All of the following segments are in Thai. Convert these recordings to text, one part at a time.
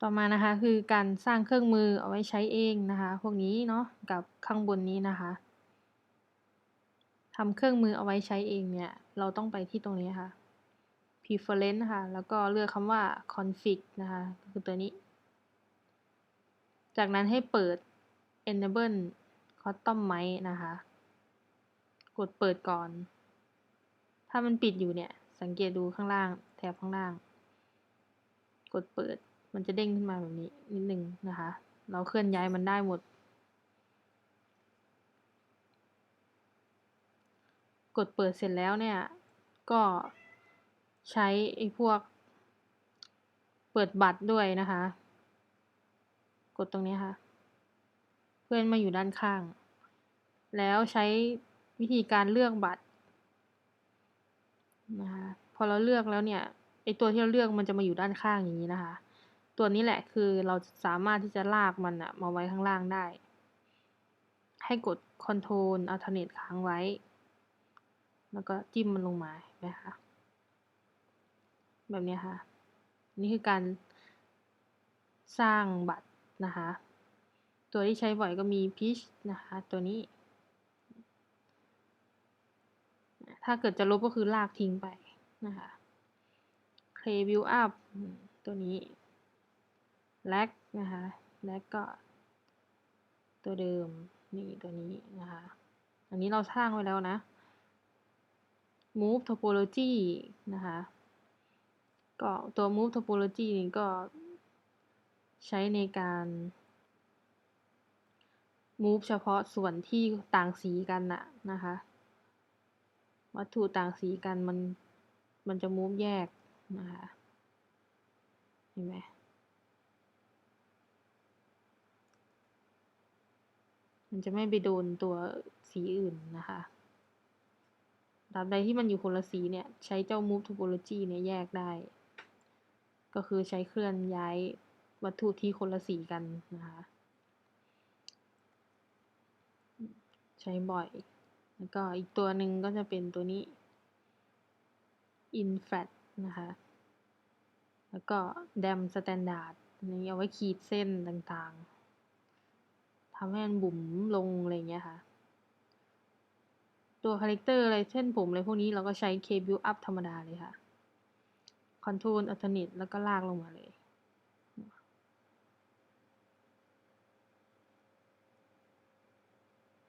ต่อมานะคะคือการสร้างเครื่องมือเอาไว้ใช้เองนะคะพวกนี้เนาะกับข้างบนนี้นะคะทำเครื่องมือเอาไว้ใช้เองเนี่ยเราต้องไปที่ตรงนี้ค่ะ preference ค่ะแล้วก็เลือกคำว่า config นะคะคือตัวนี้ จากนั้นให้เปิด enable custom mic นะคะ กดเปิดก่อน ถ้ามันปิดอยู่เนี่ยสังเกตดูข้างล่าง แถบข้างล่าง กดเปิด มันจะเด้งขึ้นมาแบบนี้นิดนึงนะคะ เราเคลื่อนย้ายมันได้หมด กดเปิดเสร็จแล้วเนี่ย ก็ใช้ไอ้พวก เปิดบัตรด้วยนะคะ กดตรงนี้ค่ะ เพื่อนมาอยู่ด้านข้าง แล้วใช้วิธีการเลือกบัตรนะคะพอเราเลือกแล้วเนี่ยไอตัวที่เราเลือกมันจะมาอยู่ด้านข้างอย่างนี้นะคะ ตัวนี้แหละคือเราสามารถที่จะลากมันอะมาไว้ข้างล่างได้ ให้กด Ctrl Alternate ค้างไว้ แล้วก็จิ้มมันลงมานะคะแบบนี้ค่ะ นี่คือการสร้างบัตรนะคะ ตัวที่ใช้บ่อยก็มี Pitch นะคะ ตัวนี้ ถ้าเกิดจะลบก็คือลากทิ้งไปนะคะ Play View Up ตัวนี้ Lag นะคะ Lag ก็ ตัวเดิมนี่ตัวนี้นะคะอันนี้เราสร้างไว้แล้วนะ Move Topology นะคะก็ตัว Move Topology นี่ก็ใช้ในการ move เฉพาะส่วนที่ต่างสีกันน่ะนะคะ วัตถุต่างสีกันมันมันจะ move แยกนะคะเห็นไหม มันจะไม่ไปโดนตัวสีอื่นนะคะตราบใดที่มันอยู่คนละสีเนี่ย ใช้เจ้า move topology เนี่ยแยกได้ ก็คือใช้เคลื่อนย้ายวัตถุที่คนละสีกันนะคะ ใช้บ่อย แล้วก็อีกตัวหนึ่งก็จะเป็นตัวนี้ inflat นะคะ แล้วก็ dam standard นนี้เอาไว้ขีดเส้นต่างๆ ทำให้มันบุ๋มลงอะไรเงี้ยค่ะ ตัวคาแรคเตอร์อะไรเช่นผมอะไรพวกนี้เราก็ใช้ K build up ธรรมดาเลยค่ะ Control Alternate แล้วก็ลากลงมาเลย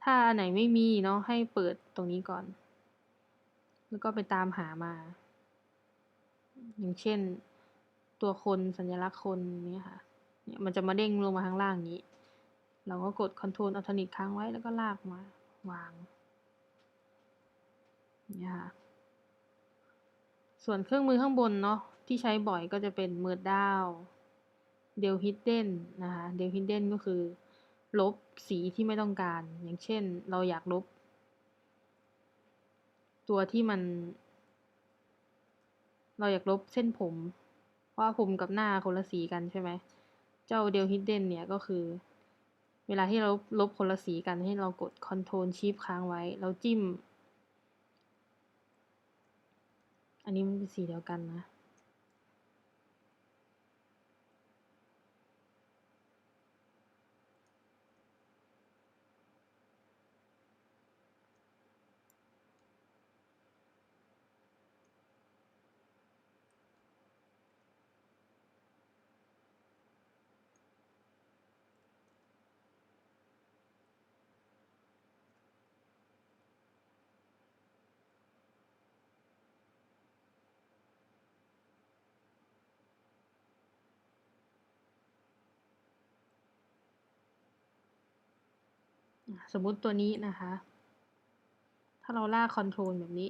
ถ้าอันไหนไม่มีเนาะให้เปิดตรงนี้ก่อน แล้วก็ไปตามหามา อย่างเช่นตัวคนสัญลักษณ์คนนี้ค่ะ เนี่ยมันจะมาเด้งลงมาข้างล่างนี้ เราก็กด Ctrl Alternate ค้างไว้แล้วก็ลากมาวางเนี่ยค่ะส่วนเครื่องมือข้างบนเนาะที่ใช้บ่อยก็จะเป็นเมิร์ดาวเดลฮิดเด้นนะคะเดลฮิดเด้นก็คือ ลบสีที่ไม่ต้องการ อย่างเช่นเราอยากลบ ตัวที่มัน เราอยากลบเส้นผม เพราะผมกับหน้าคนละสีกันใช่ไหม เจ้าเดลฮิดเด้นเนี่ยก็คือ เวลาที่เราลบคนละสีกันให้เรากด Ctrl Shift ค้างไว้ แล้วจิ้ม อันนี้มันเป็นสีเดียวกันนะ สมมุติตัวนี้นะคะ ถ้าเราลากคอนโทรลแบบนี้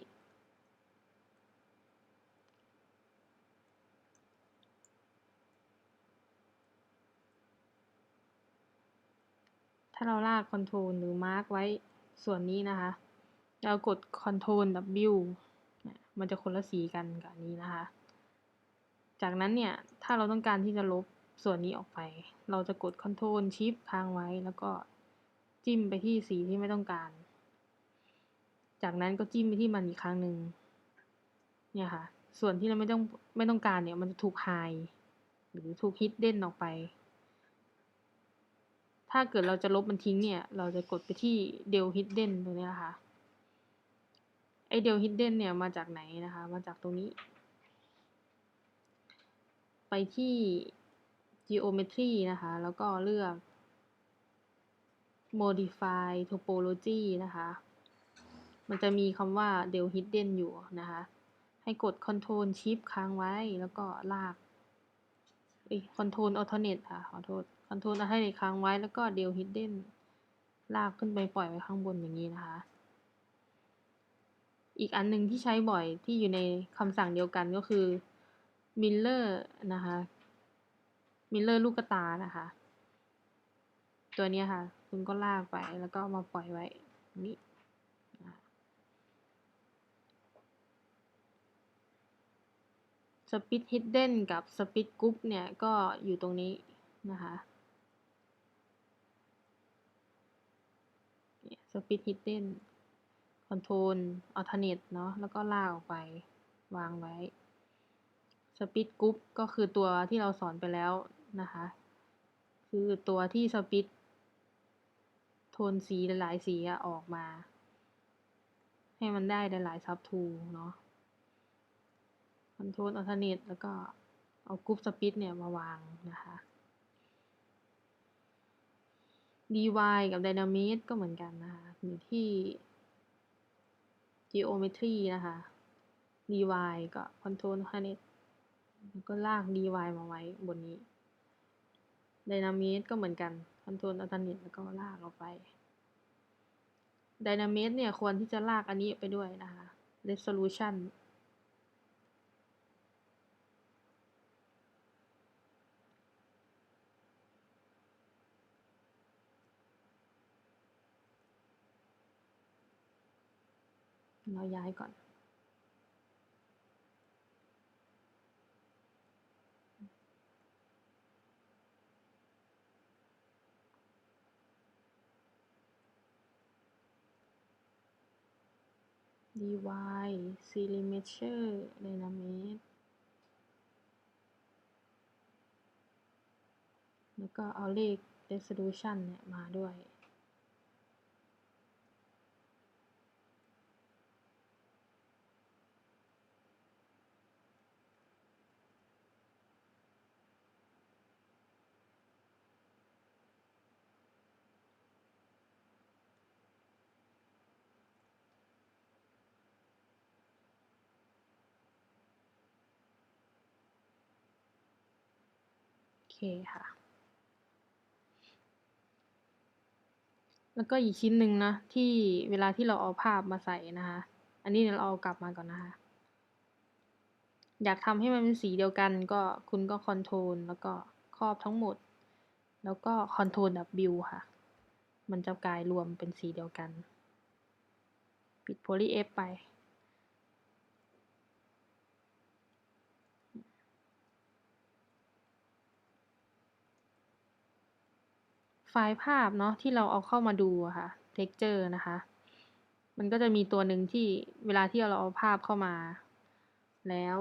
ถ้าเราลากคอนโทรลหรือมาร์กไว้ส่วนนี้นะคะ เรากด Ctrl W มันจะคนละสีกันกับนี้นะคะ จากนั้นเนี่ย ถ้าเราต้องการที่จะลบส่วนนี้ออกไป เราจะกด Ctrl Shift ค้างไว้แล้วก็ จิ้มไปที่สีที่ไม่ต้องการ จากนั้นก็จิ้มไปที่มันอีกครั้งหนึ่งเนี่ยค่ะ ส่วนที่เราไม่ต้องไม่ต้องการเนี่ย มันจะถูกไฮหรือถูก hidden ออกไป ถ้าเกิดเราจะลบมันทิ้งเนี่ย เราจะกดไปที่ del hidden ตรงนี้นะคะ ไอ del hidden เนี่ยมาจากไหนนะคะ มาจากตรงนี้ ไปที่ geometry นะคะ แล้วก็เลือก modify topology นะคะ มันจะมีคำว่า del hidden อยู่นะคะ ให้กด control shift ค้างไว้แล้วก็ลากเอ้ control alternate ค่ะ ขอโทษ control alternate ค้างไว้แล้วก็ del hidden ลากขึ้นไปปล่อยไว้ข้างบนอย่างนี้นะคะ อีกอันหนึ่งที่ใช้บ่อยที่อยู่ในคำสั่งเดียวกันก็คือ mirror นะคะ mirror ลูกตานะคะ ตัวนี้ค่ะ คุณก็ลากไปแล้วก็มาปล่อยไว้นี่สปิดฮิดเด้นกับสปิดกรุ๊ปเนี่ย ก็อยู่ตรงนี้นะคะสปิดฮิดเด้นคอนโทรลอัลเทอร์เนทเนาะแล้วก็ลากออกไปวางไว้สปิดกรุ๊ปก็คือตัวที่เราสอนไปแล้วนะคะ คือตัวที่สปิดโท นสีหลายสีออกมา ให้มันได้หลายซับทูเนาะคอนโทรลอัลเทอร์เนทแล้วก็เอากรุ๊ปสปิดเนี่ยมาวางนะคะ dy กับ dynamic ก็เหมือนกันนะคะ อยู่ที่ geometry นะคะ dy ก็ control alternate แล้วก็ลาก dy มาไว้บนนี้ dynamic ก็เหมือนกัน control alternate แล้วก็ลากออกไป dynamic เนี่ยควรที่จะลากอันนี้ไปด้วยนะคะ resolution เราย้ายก่อน dy symmetric dynamic แล้วก็เอาเลข resolution เนี่ยมาด้วย คค่ะ แล้วก็อีกชิ้นหนึ่งนะที่เวลาที่เราเอาภาพมาใส่นะคะ อันนี้เดี๋ยวเราเอากลับมาก่อนนะคะ อยากทำให้มันเป็นสีเดียวกันก็คุณก็คอนโทรลแล้วก็ครอบทั้งหมด แล้วก็คอนโทรล W ค่ะ มันจะกลายรวมเป็นสีเดียวกัน ปิดโพลีเอฟไป ไฟล์ภาพเนาะที่เราเอาเข้ามาดูค่ะ texture นะคะ มันก็จะมีตัวหนึ่งที่เวลาที่เราเอาภาพเข้ามา แล้ว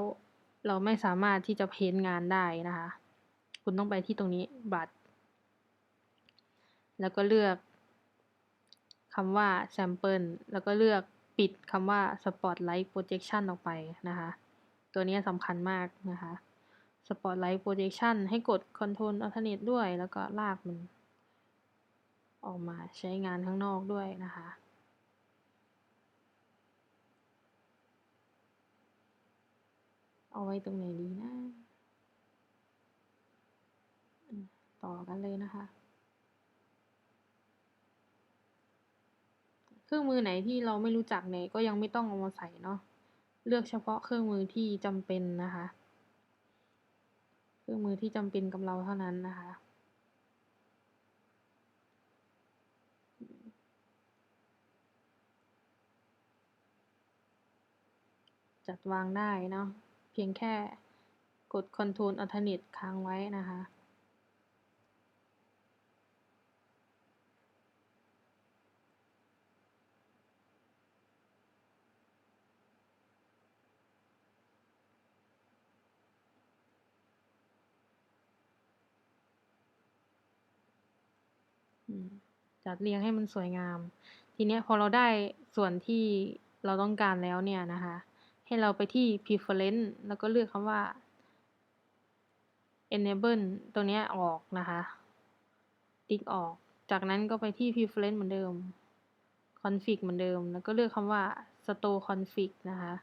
เราไม่สามารถที่จะเพ้นงานได้นะคะ คุณต้องไปที่ตรงนี้บัตร แล้วก็เลือกคำว่า sample แล้วก็เลือกปิดคำว่า spotlight projection ออกไปนะคะ ตัวนี้สำคัญมากนะคะ spotlight projection ให้กด control alternate ด้วยแล้วก็ลากมัน ออกมาใช้งานข้างนอกด้วยนะคะเอาไว้ตรงไหนดีนะ ต่อกันเลยนะคะ เครื่องมือไหนที่เราไม่รู้จักเนี่ยก็ยังไม่ต้องเอามาใส่เนาะ เลือกเฉพาะเครื่องมือที่จำเป็นนะคะ เครื่องมือที่จำเป็นกับเราเท่านั้นนะคะ จัดวางได้เนาะเพียงแค่กด Ctrl a l t n i t e ค้างไว้นะคะ จัดเรียงให้มันสวยงาม ทีนี้พอเราได้ส่วนที่เราต้องการแล้วเนี่ยนะคะ ให้เราไปที่ preference แล้วก็เลือกคำว่า enable ตัวนี้ออกนะคะ ติ๊กออก จากนั้นก็ไปที่ preference เหมือนเดิม config เหมือนเดิม แล้วก็เลือกคำว่า store config นะคะ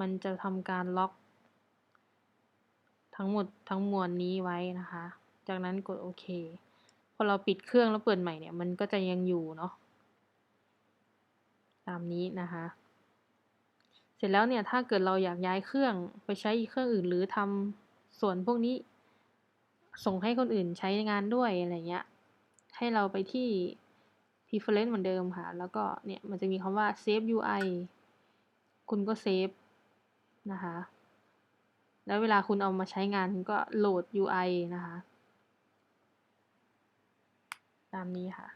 มันจะทำการล็อก ทั้งหมดทั้งมวลนี้ไว้นะคะ จากนั้นกดโอเค พอเราปิดเครื่องแล้วเปิดใหม่เนี่ย มันก็จะยังอยู่เนาะ ตามนี้นะคะ เสร็จแล้วเนี่ยถ้าเกิดเราอยากย้ายเครื่องไปใช้อีกเครื่องอื่น หรือทำส่วนพวกนี้ ส่งให้คนอื่นใช้งานด้วยอะไรเงี้ย ให้เราไปที่ preference เหมือนเดิมค่ะ แล้วก็เนี่ยมันจะมีคำว่า save UI คุณก็เซฟนะคะ แล้วเวลาคุณเอามาใช้งานก็โหลด UI นะคะ ตามนี้ค่ะ